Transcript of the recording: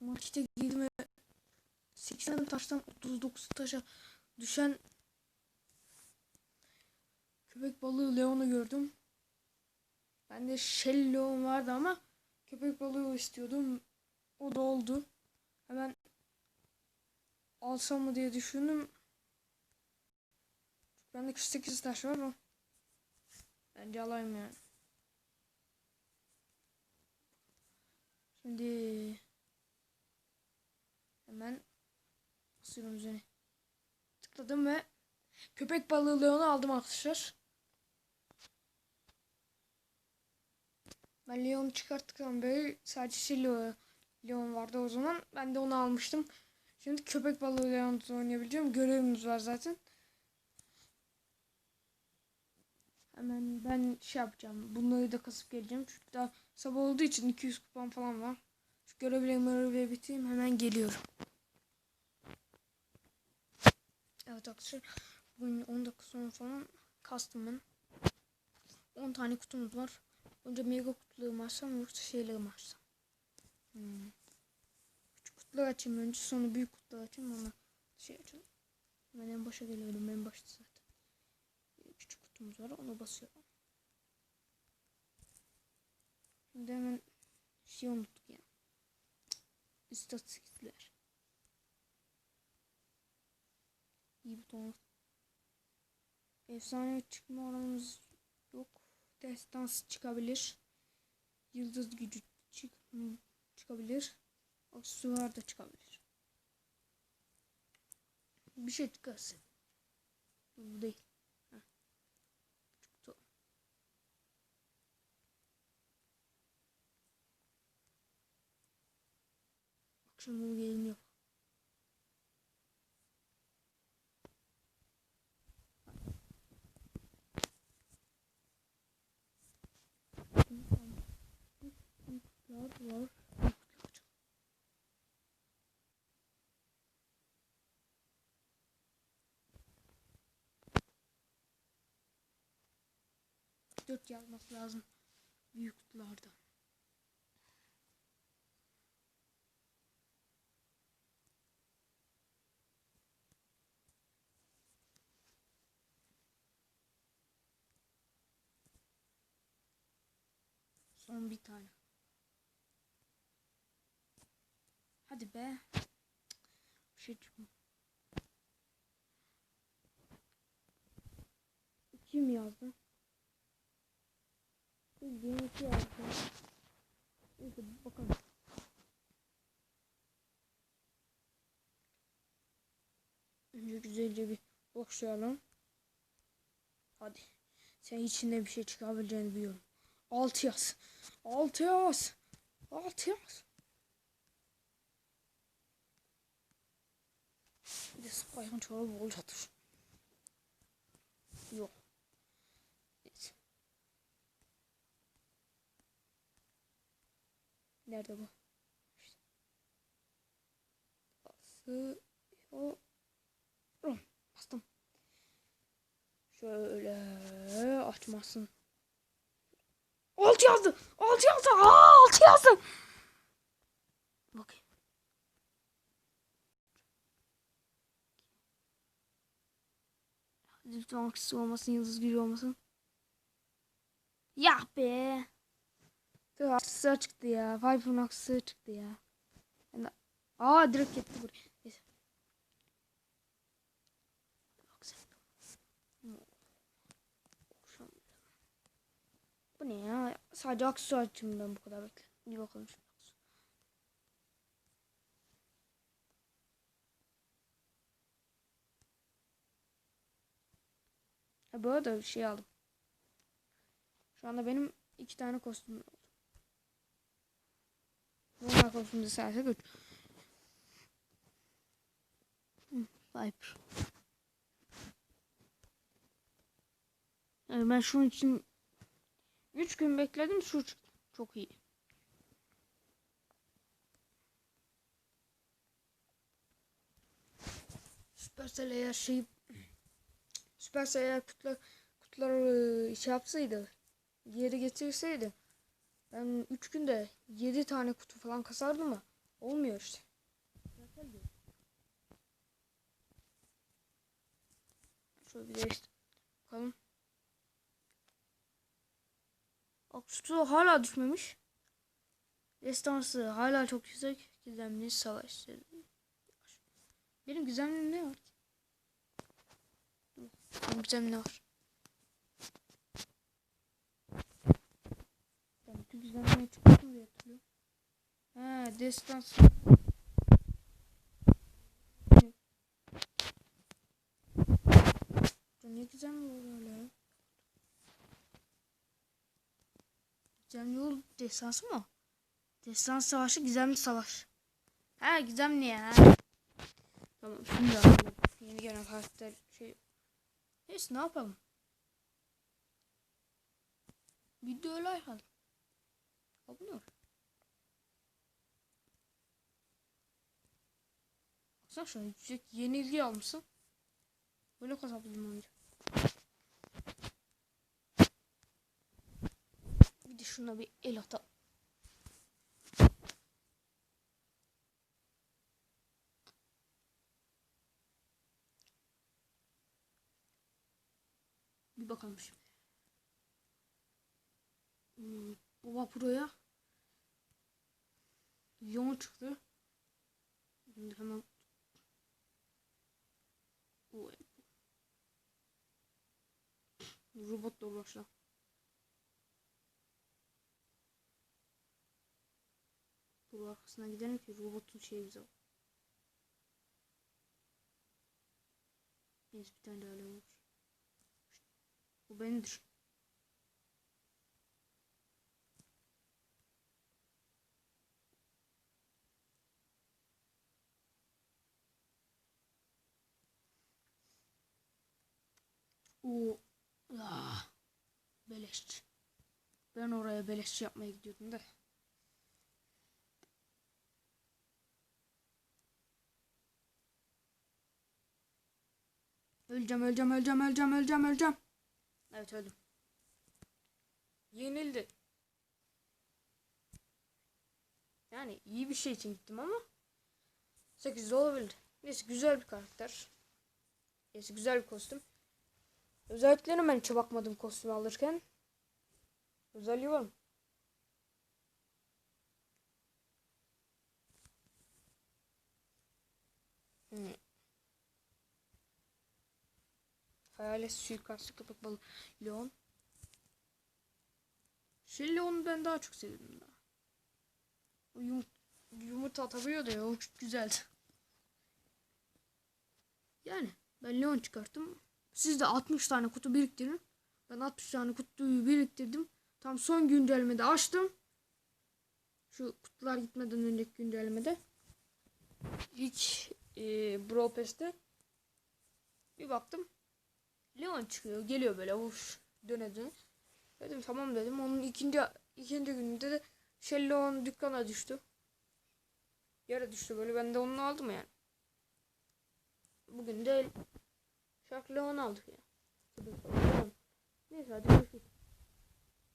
Maçta girme 80 taştan 39 taşa düşen köpek balığı Leon'u gördüm. Ben de Shell Leon vardı ama köpek balığı istiyordum. O da oldu. Hemen alsam mı diye düşündüm. Bende 48 taş var o. Bence alayım yani. Şimdi hemen basıyorum üzerine. Tıkladım ve köpek balığı Leon'u aldım arkadaşlar. Ben Leon'u çıkarttıktan beri sadece şey Leon, vardı o zaman. Ben de onu almıştım. Şimdi köpek balığı Leon'u oynayabileceğim. Görevimiz var zaten. Hemen ben şey yapacağım. Bunları da kasıp geleceğim. Çünkü daha sabah olduğu için 200 kupon falan var. Şu görevleri görevleri bitireyim. Hemen geliyorum. Evet arkadaşlar. Bugün 10 dakika sonra falan ben. 10 tane kutumuz var. Önce mega kutuları açsam yoksa şeyleri mi açsam? Hmm. Küçük kutuları açayım önce sonra büyük kutuları açayım ama şey açalım. Ben en başa geliyordum en başta zaten. Küçük kutumuz var onu basıyorum. Şimdi hemen şey unuttuk ya. İstatistikler. İyi buton. Efsane çıkma oranımız yok. Destans çıkabilir. Yıldız gücü çık çıkabilir. Aksesuar da çıkabilir. Bir şey çıkarsın. Bu değil. Heh. Çıktı. Bu geliniyor. Var. Dört yazması lazım. Büyük kutularda. Son bir tane. Hadi be. Bir şey çıkmıyor. Kim yazdı? Bildiğin iki yazdı. Neyse bakalım. Önce güzelce bir boşlayalım. Hadi. Sen içinde bir şey çıkabileceğini biliyorum. Altı yaz. Altı yaz. Altı yaz. Bir de spayhan çorabı olacaktır. Yok. Neyse. Nerede bu? İşte. Basıyorum. Bastım. Şöyle açmasın. Alt yazdı. Alt yazdı. Aa, alt yazdı. Bakayım. Lütfen aksi olmasın, yıldız gücü olmasın. Ya be. Dur aksi çıktı ya. Viper'ın aksi çıktı ya. Aa direkt gitti buraya. Neyse. Aksi. Bu ne ya? Sadece aksesuar açayım ben bu kadar bekle. Bir bakalım şimdi. Ha bu arada bir şey aldım. Şu anda benim iki tane kostümüm oldu. Normal kostümde sadece güç. Viper. Yani ben şunun için 3 gün bekledim şu. Çok iyi. Supercell eğer şey Supercell eğer kutular, kutular şey yapsaydı geri getirseydi ben 3 günde 7 tane kutu falan kasardım mı? Olmuyor işte. Şöyle bir de işte bakalım. Aksusu hala düşmemiş. Destansı hala çok yüksek. Gizemli savaş. Benim gizemlim ne var ki? Benim gizemli ne var? Ben bütün gizemliğe çıktım diye hatırlıyorum. He destansı. Ne gizemli var öyle ya? Gizemli yol destansı mı? Destan savaşı gizemli savaş. Ha gizemli ya. Tamam şimdi anladım. Yeni gelen karakter şey. Neyse ne yapalım? Video like al. Abone ol. Baksana şuna yüksek yenilgi almışsın. Böyle kazandım önce. Bir de şuna bir el atalım. Bir bakalım şimdi. Hmm, baba buraya yoğun çıktı. Şimdi hemen robotla uğraşla. Dur arkasına gidelim ki robotun şeyi bize. Neyse bir tane daha olmuş. Bu benimdir. O ah. Ben oraya beleş yapmaya gidiyordum da. Öleceğim, öleceğim, öleceğim, öleceğim, öleceğim, öleceğim. Evet öldüm. Yenildi. Yani iyi bir şey için gittim ama 8 olabilir. Neyse güzel bir karakter. Neyse güzel bir kostüm. Özelliklerine ben hiç bakmadım kostümü alırken. Özelliği var mı? Hmm. Hayalet suikastçı köpek balığı Leon. Şey Leon'u ben daha çok sevdim daha. O yum yumurta atabiliyordu ya o çok güzeldi. Yani ben Leon çıkarttım. Siz de 60 tane kutu biriktirin. Ben 60 tane kutuyu biriktirdim. Tam son güncellemede açtım. Şu kutular gitmeden önceki güncellemede. İlk e, Brawl bir baktım. Leon çıkıyor. Geliyor böyle uş döne döne. Dedim tamam dedim. Onun ikinci ikinci gününde de şey Leon dükkana düştü. Yere düştü böyle. Ben de onu aldım yani. Bugün de Şark Leon aldık ya. Neyse hadi görüşürüz.